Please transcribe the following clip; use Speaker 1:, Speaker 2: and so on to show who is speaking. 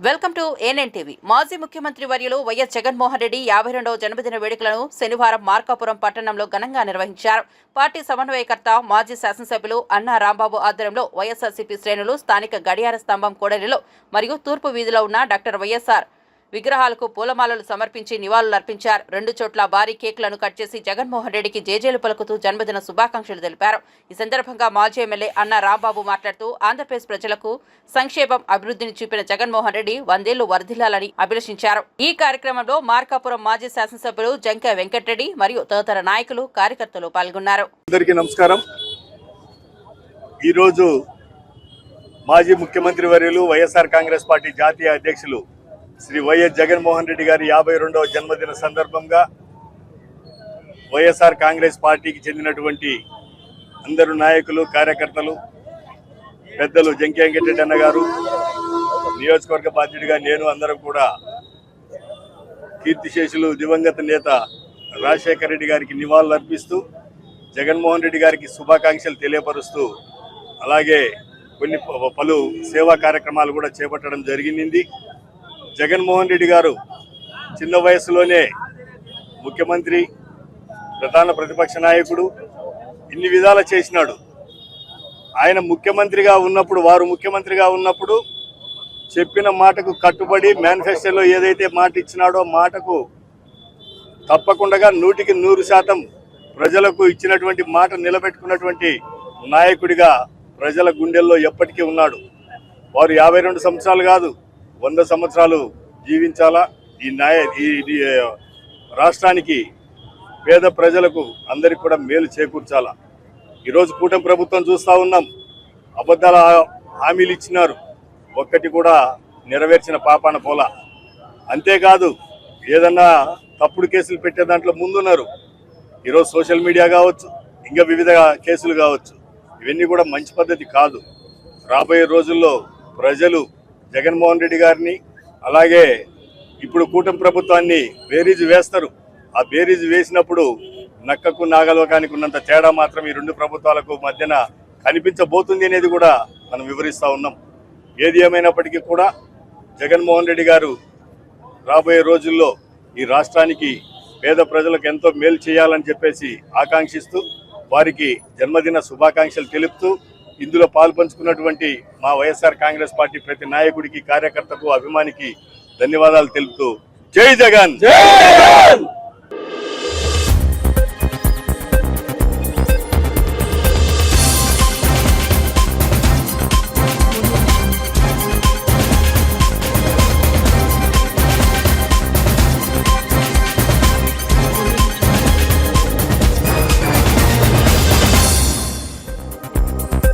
Speaker 1: Welcome to ANN TV. మాజీ ముఖ్యమంత్రి వర్యులు వైఎస్ జగన్మోహన్ రెడ్డి యాభై రెండవ జన్మదిన వేడుకలను శనివారం మార్కాపురం పట్టణంలో ఘనంగా నిర్వహించారు. పార్టీ సమన్వయకర్త మాజీ శాసనసభ్యులు అన్నా రాంబాబు ఆధ్వర్యంలో వైఎస్ఆర్సీపీ శ్రేణులు స్థానిక గడియార స్తంభం కోడలిలో మరియు తూర్పు వీధిలో ఉన్న డాక్టర్ వైఎస్ఆర్ విగ్రహాలకు పూలమాలలు సమర్పించి నివాళులర్పించారు. రెండు చోట్ల భారీ కేకులను కట్ చేసి జగన్మోహన్ రెడ్డికి జేజేలు పలుకుతూ జన్మదిన శుభాకాంక్షలు తెలిపారు. ఈ సందర్భంగా మాజీ ఎమ్మెల్యే అన్న రాంబాబు మాట్లాడుతూ ఆంధ్రప్రదేశ్ ప్రజలకు సంక్షేమం అభివృద్ధిని చూపిన జగన్మోహన్ రెడ్డి వందేళ్ళు వర్ధిల్లాలని అభిలషించారు. ఈ కార్యక్రమంలో మార్కాపురం మాజీ శాసనసభ్యులు జంక వెంకటరెడ్డి మరియు తదితర నాయకులు కార్యకర్తలు పాల్గొన్నారు.
Speaker 2: అందరికీ నమస్కారం. ఈరోజు మాజీ ముఖ్యమంత్రి వర్యులు వైఎస్ఆర్ కాంగ్రెస్ పార్టీ జాతీయ అధ్యక్షులు శ్రీ వైఎస్ జగన్మోహన్ రెడ్డి గారి యాభై రెండవ జన్మదిన సందర్భంగా వైఎస్ఆర్ కాంగ్రెస్ పార్టీకి చెందినటువంటి అందరు నాయకులు కార్యకర్తలు పెద్దలు జంకి వెంకటరెడ్డి అన్న గారు నియోజకవర్గ బాధ్యుడిగా నేను అందరం కూడా కీర్తిశేషులు దివంగత నేత రాజశేఖర రెడ్డి గారికి నివాళులు అర్పిస్తూ జగన్మోహన్ రెడ్డి గారికి శుభాకాంక్షలు తెలియపరుస్తూ అలాగే కొన్ని పలు సేవా కార్యక్రమాలు కూడా చేపట్టడం జరిగింది. జగన్మోహన్ రెడ్డి గారు చిన్న వయసులోనే ముఖ్యమంత్రి ప్రధాన ప్రతిపక్ష నాయకుడు ఇన్ని విధాలు చేసినాడు. ఆయన ముఖ్యమంత్రిగా ఉన్నప్పుడు వారు ముఖ్యమంత్రిగా ఉన్నప్పుడు చెప్పిన మాటకు కట్టుబడి మేనిఫెస్టోలో ఏదైతే మాట ఇచ్చినాడో మాటకు తప్పకుండా నూటికి నూరు శాతం ప్రజలకు ఇచ్చినటువంటి మాట నిలబెట్టుకున్నటువంటి నాయకుడిగా ప్రజల గుండెల్లో ఎప్పటికీ ఉన్నాడు. వారు యాభై రెండు సంవత్సరాలు కాదు వంద సంవత్సరాలు జీవించాలా? ఈ న్యాయ ఈ రాష్ట్రానికి పేద ప్రజలకు అందరికి కూడా మేలు చేకూర్చాలా? ఈరోజు కూటమి ప్రభుత్వం చూస్తూ ఉన్నాం. అబద్ధాల హామీలు ఇచ్చినారు. ఒక్కటి కూడా నెరవేర్చిన పాపాన పోల. అంతేకాదు ఏదన్నా తప్పుడు కేసులు పెట్టే దాంట్లో ముందున్నారు. ఈరోజు సోషల్ మీడియా కావచ్చు ఇంకా వివిధ కేసులు కావచ్చు. ఇవన్నీ కూడా మంచి పద్ధతి కాదు. రాబోయే రోజుల్లో ప్రజలు జగన్మోహన్ రెడ్డి గారిని అలాగే ఇప్పుడు కూటమి ప్రభుత్వాన్ని బేరీజు వేస్తారు. ఆ బేరీజు వేసినప్పుడు నక్కకు నాగలోకానికి ఉన్నంత తేడా మాత్రం ఈ రెండు ప్రభుత్వాలకు మధ్యన కనిపించబోతుంది అనేది కూడా మనం వివరిస్తూ ఉన్నాం. ఏది ఏమైనప్పటికీ కూడా జగన్మోహన్ రెడ్డి గారు రాబోయే రోజుల్లో ఈ రాష్ట్రానికి పేద ప్రజలకు ఎంతో మేలు చేయాలని చెప్పేసి ఆకాంక్షిస్తూ వారికి జన్మదిన శుభాకాంక్షలు తెలుపుతూ ఇందులో పాల్పంచుకున్నటువంటి మా వైఎస్ఆర్ కాంగ్రెస్ పార్టీ ప్రతి నాయకుడికి కార్యకర్తకు అభిమానికి ధన్యవాదాలు తెలుపుతూ జై జగన్!